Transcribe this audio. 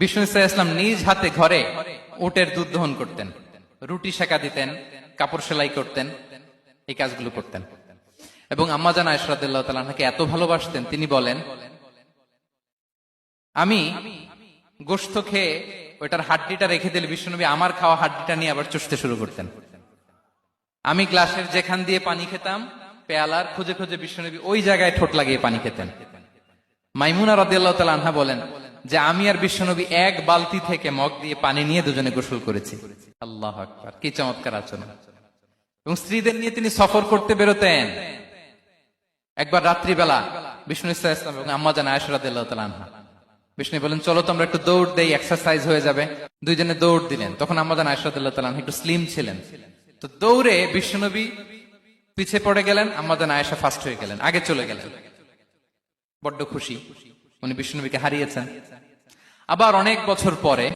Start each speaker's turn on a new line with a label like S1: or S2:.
S1: বিষ্ণু ইসলাম নিজ হাতে ঘরে উটের দুধ দহন করতেন, রুটি সেকা দিতেন, কাপড় সেলাই করতেন, এই কাজগুলো করতেন। এবং আম্মাজান আয়সরাদুল্লাহ তালাকে এত ভালোবাসতেন, তিনি বলেন, আমি গোস্ত খেয়ে ওইটার হাড্ডিটা রেখে দিলে বিষ্ণুনবী আমার খাওয়া হাড্ডিটা নিয়ে আবার চুষতে শুরু করতেন। আমি গ্লাসের যেখান দিয়ে পানি খেতাম, পেয়ালার খুঁজে খুঁজে বিষ্ণুনবী ওই জায়গায় ঠোঁট লাগিয়ে পানি খেতেন। মাইমুনা রাদিয়াল্লাহ আনহা বলেন যে আমি আর বিশ্বনবী এক বালতি থেকে মগ দিয়ে পানি নিয়ে দুজনে গোসল করেছি। আল্লাহ আকবার, কি চমৎকার আচরণ। এবং স্ত্রীদের নিয়ে তিনি সফর করতে বেরোতেন। একবার রাত্রিবেলা বিষ্ণু ইসলাম এবং আম্মা বিষ্ণু বলেন, চলো তো আমরা একটু দৌড় দেই এক্সারসাইজ হয়ে যাবে। দুইজনে দৌড় দিলেন। তখন আম্মা জান আয়সা রাদিয়াল্লাহু একটু স্লিম ছিলেন। তো দৌড়ে বিষ্ণুনবী পিছে পড়ে গেলেন, আম্মা আয়েশা ফার্স্ট হয়ে গেলেন, আগে চলে গেলেন। বড্ড খুশি। উনি বিষ্ণুনবীকে হারিয়েছেন। আবার অনেক বছর পরে